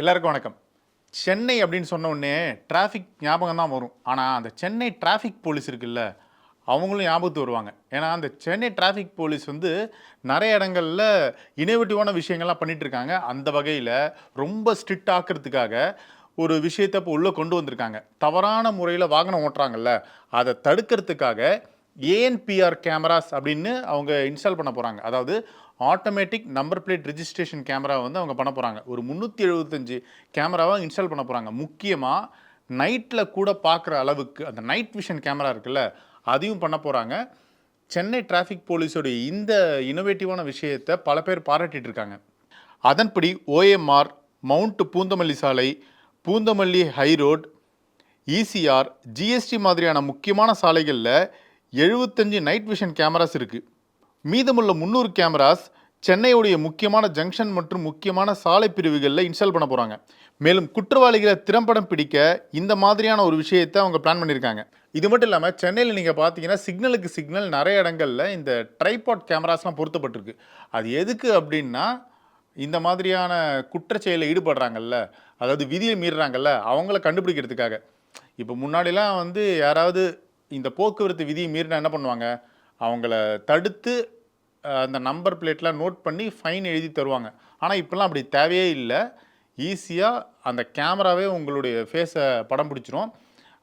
எல்லாருக்கும் வணக்கம். சென்னை அப்படின்னு சொன்ன உடனே டிராஃபிக் ஞாபகம் தான் வரும். ஆனால் அந்த சென்னை டிராஃபிக் போலீஸ் இருக்குல்ல அவங்களும் ஞாபகத்து வருவாங்க. ஏன்னா அந்த சென்னை டிராஃபிக் போலீஸ் வந்து நிறைய இடங்களில் இனோவேட்டிவான விஷயங்கள்லாம் பண்ணிகிட்ருக்காங்க அந்த வகையில் ரொம்ப ஸ்ட்ரிக்ட் ஆக்கிறதுக்காக ஒரு விஷயத்தை இப்போ உள்ளே கொண்டு வந்திருக்காங்க. தவறான முறையில் வாகனம் ஓட்டுறாங்கல்ல அதை தடுக்கிறதுக்காக ஏஎன்பிஆர் கேமராஸ் அப்படின்னு அவங்க இன்ஸ்டால் பண்ண போகிறாங்க அதாவது automatic number plate registration camera வந்து அவங்க பண்ண போகிறாங்க ஒரு முந்நூற்றி எழுபத்தஞ்சு கேமராவை இன்ஸ்டால் பண்ண போகிறாங்க முக்கியமாக நைட்டில் கூட பார்க்குற அளவுக்கு அந்த நைட் விஷன் கேமரா இருக்குல்ல அதையும் பண்ண போகிறாங்க சென்னை டிராஃபிக் போலீஸோடைய இந்த இனோவேட்டிவான விஷயத்தை பல பேர் பாராட்டிட்டு இருக்காங்க. அதன்படி ஓஎம்ஆர் மவுண்ட் பூந்தமல்லி சாலை Poonamallee high road ECR ECR GST மாதிரியான முக்கியமான சாலைகளில் எழுபத்தஞ்சு நைட் விஷன் கேமராஸ் இருக்குது மீதமுள்ள முந்நூறு கேமராஸ் சென்னையுடைய முக்கியமான ஜங்ஷன் மற்றும் முக்கியமான சாலை பிரிவுகளில் இன்ஸ்டால் பண்ண போகிறாங்க மேலும் குற்றவாளிகளை திறம்படம் பிடிக்க இந்த மாதிரியான ஒரு விஷயத்தை அவங்க பிளான் பண்ணியிருக்காங்க. இது மட்டும் இல்லாமல் சென்னையில் நீங்கள் பார்த்தீங்கன்னா சிக்னலுக்கு சிக்னல் நிறைய இடங்களில் இந்த ட்ரைபாட் கேமராஸ்லாம் பொருத்தப்பட்டிருக்கு. அது எதுக்கு அப்படின்னா இந்த மாதிரியான குற்ற செயலில் ஈடுபடுறாங்கல்ல அதாவது விதியை மீறுறாங்கல்ல அவங்கள கண்டுபிடிக்கிறதுக்காக. இப்போ முன்னாடிலாம் வந்து யாராவது இந்த போக்குவரத்து விதியை மீறினா என்ன பண்ணுவாங்க? அவங்கள தடுத்து அந்த நம்பர் பிளேட்லாம் நோட் பண்ணி ஃபைன் எழுதி தருவாங்க. ஆனால் இப்போல்லாம் அப்படி தேவையே இல்லை. ஈஸியாக அந்த கேமராவே உங்களுடைய ஃபேஸை படம் பிடிச்சிரும்.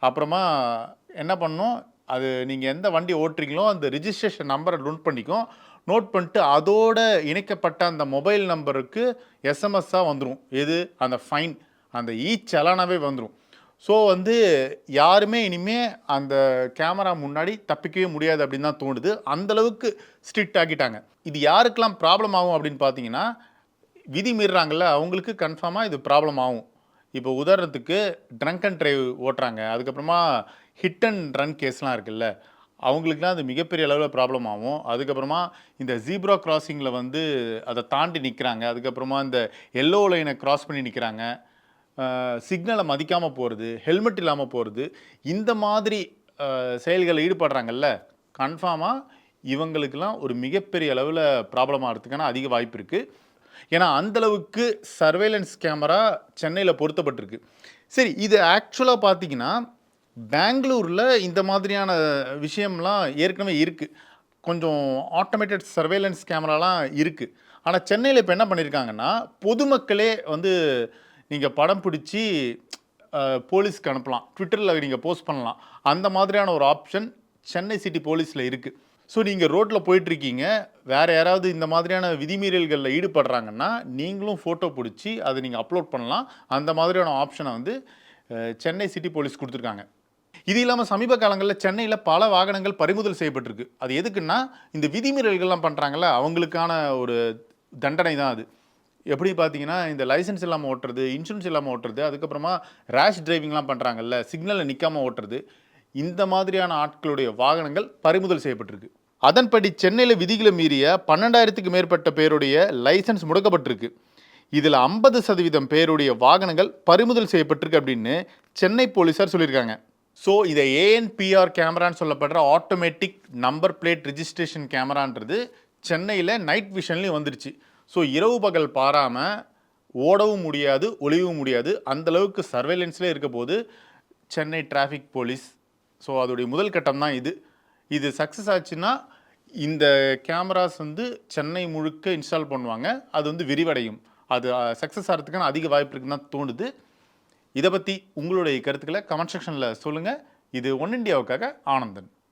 அப்புறமா என்ன பண்ணும்? அது நீங்கள் எந்த வண்டி ஓட்டுறீங்களோ அந்த ரிஜிஸ்ட்ரேஷன் நம்பரை நோட் பண்ணிக்கும். நோட் பண்ணிட்டு அதோட இணைக்கப்பட்ட அந்த மொபைல் நம்பருக்கு எஸ்எம்எஸ்ஸாக வந்துடும் எது? அந்த ஃபைன் அந்த ஈ சலானாவே வந்துடும் ஸோ வந்து யாருமே இனிமே அந்த கேமரா முன்னாடி தப்பிக்கவே முடியாது அப்படின்னு தான் தோணுது. அந்தளவுக்கு ஸ்ட்ரிக்ட் ஆக்கிட்டாங்க. இது யாருக்கெல்லாம் ப்ராப்ளம் ஆகும் அப்படின்னு பார்த்தீங்கன்னா விதி மீறுறாங்கல்ல அவங்களுக்கு கன்ஃபார்மாக இது ப்ராப்ளம் ஆகும். இப்போ உதாரணத்துக்கு ட்ரங்க் அண்ட் ட்ரைவ் ஓட்டுறாங்க. அதுக்கப்புறமா ஹிட் அண்ட் ரன் கேஸ்லாம் இருக்குல்ல அவங்களுக்குலாம் அது மிகப்பெரிய அளவில் ப்ராப்ளம் ஆகும். அதுக்கப்புறமா இந்த ஜீப்ரா கிராசிங்கில் வந்து அதை தாண்டி நிற்கிறாங்க அதுக்கப்புறமா இந்த எல்லோ லைனை கிராஸ் பண்ணி நிற்கிறாங்க சிக்னலை மதிக்காமல் போகிறது ஹெல்மெட் இல்லாமல் போகிறது இந்த மாதிரி செயல்களில் ஈடுபடுறாங்கல்ல கன்ஃபார்மாக இவங்களுக்கெல்லாம் ஒரு மிகப்பெரிய அளவில் ப்ராப்ளம் ஆகிறதுக்கான அதிக வாய்ப்பு இருக்குது ஏன்னா அந்தளவுக்கு சர்வேலன்ஸ் கேமரா சென்னையில் பொருத்தப்பட்டிருக்கு. சரி இது ஆக்சுவலாக பார்த்தீங்கன்னா பெங்களூரில் இந்த மாதிரியான விஷயம்லாம் ஏற்கனவே இருக்குது கொஞ்சம் ஆட்டோமேட்டட் சர்வேலன்ஸ் கேமராலாம் இருக்குது ஆனால் சென்னையில் இப்போ என்ன பண்ணியிருக்காங்கன்னா பொதுமக்களே வந்து நீங்கள் படம் பிடிச்சி போலீஸ்க்கு அனுப்பலாம். ட்விட்டரில் நீங்கள் போஸ்ட் பண்ணலாம். அந்த மாதிரியான ஒரு ஆப்ஷன் சென்னை சிட்டி போலீஸில் இருக்குது ஸோ நீங்கள் ரோட்டில் போயிட்டுருக்கீங்க. வேறு யாராவது இந்த மாதிரியான விதிமீறல்களில் ஈடுபடுறாங்கன்னா நீங்களும் ஃபோட்டோ பிடிச்சி அதை நீங்கள் அப்லோட் பண்ணலாம். அந்த மாதிரியான ஆப்ஷனை வந்து சென்னை சிட்டி போலீஸ் கொடுத்துருக்காங்க. இது இல்லாமல் சமீப காலங்களில் சென்னையில் பல வாகனங்கள் பறிமுதல் செய்யப்பட்டிருக்கு. அது எதுக்குன்னா இந்த விதிமீறல்கள்லாம் பண்ணுறாங்கல்ல அவங்களுக்கான ஒரு தண்டனை தான் அது. எப்படி பார்த்தீங்கன்னா இந்த லைசென்ஸ் இல்லாமல் ஓட்டுறது இன்சூரன்ஸ் இல்லாமல் ஓட்டுறது அதுக்கப்புறமா ரேஷ் டிரைவிங்லாம் பண்ணுறாங்கல்ல சிக்னலில் நிற்காமல் ஓட்டுறது இந்த மாதிரியான ஆட்களுடைய வாகனங்கள் பறிமுதல் செய்யப்பட்டிருக்கு. அதன்படி சென்னையில் விதிகளை மீறிய பன்னெண்டாயிரத்துக்கு மேற்பட்ட பேருடைய லைசன்ஸ் முடக்கப்பட்டிருக்கு. இதில் ஐம்பது சதவீதம் பேருடைய வாகனங்கள் பறிமுதல் செய்யப்பட்டிருக்கு அப்படின்னு சென்னை போலீஸார் சொல்லியிருக்காங்க. ஸோ இதை ஏஎன்பிஆர் கேமரான்னு சொல்லப்படுற ஆட்டோமேட்டிக் நம்பர் பிளேட் ரிஜிஸ்ட்ரேஷன் கேமரான்றது சென்னையில் நைட் விஷன்லேயும் வந்துருச்சு. ஸோ இரவு பகல் பாராமல் ஓடவும் முடியாது ஒளியவும் முடியாது. அந்தளவுக்கு சர்வேலன்ஸ்லேயே இருக்க போது சென்னை டிராஃபிக் போலீஸ் ஸோ அதோடைய முதல் கட்டம் தான் இது. இது சக்ஸஸ் ஆச்சுன்னா இந்த கேமராஸ் வந்து சென்னை முழுக்க இன்ஸ்டால் பண்ணுவாங்க. அது வந்து விரிவடையும். அது சக்ஸஸ் ஆகிறதுக்கான அதிக வாய்ப்பு இருக்குன்னு தான் தோணுது. இதை பற்றி உங்களுடைய கருத்துக்களை கமெண்ட் செக்ஷனில் சொல்லுங்கள் இது ஒன் இண்டியாவுக்காக ஆனந்தன்.